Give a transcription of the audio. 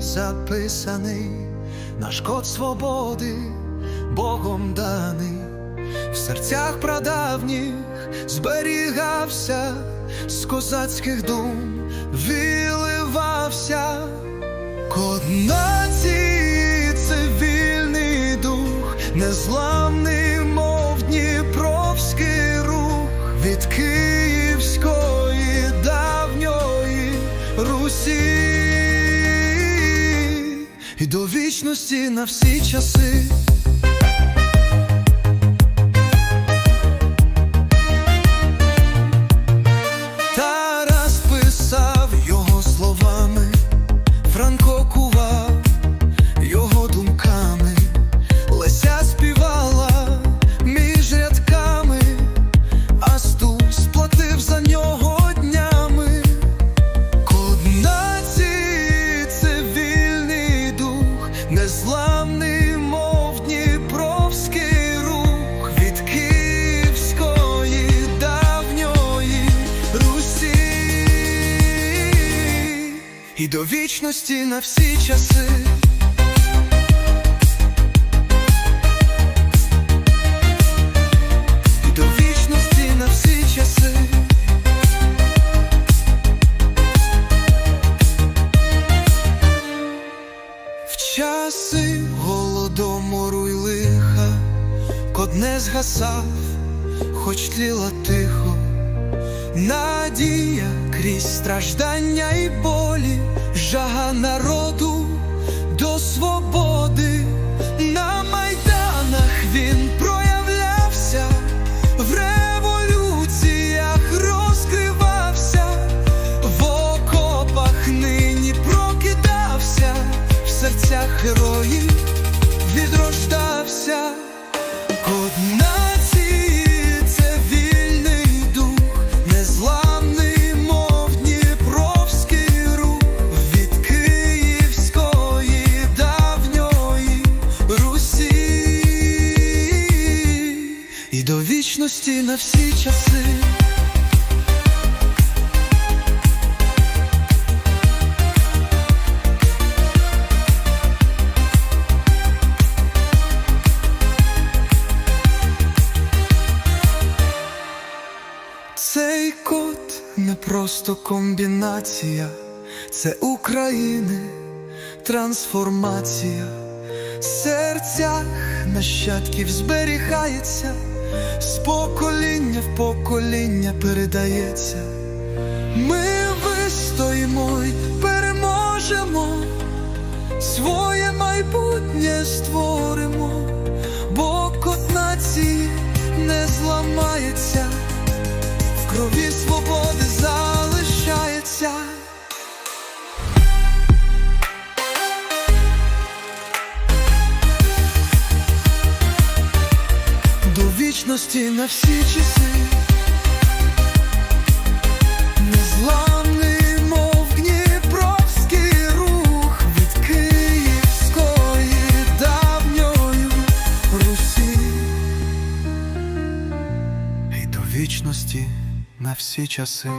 Записаний наш код свободи, Богом даний, в серцях прадавніх зберігався, з козацьких дум виливався. Код нації це вільний дух, незламний, мов Дніпровський рух від і до вічності на всі часи. І до вічності на всі часи. І до вічності на всі часи. В часи голодомору й лиха код не згасав, хоч тліла тихо, надія крізь страждання і болі, вічності на всі часи. Цей код не просто комбінація, це України трансформація. В серцях нащадків зберігається, з покоління в покоління передається. Ми вистоїмо й переможемо, своє майбутнє створимо, вічності на всі часи. Незламний, мов Дніпровський рух від Київської давньої Русі і до вічності на всі часи.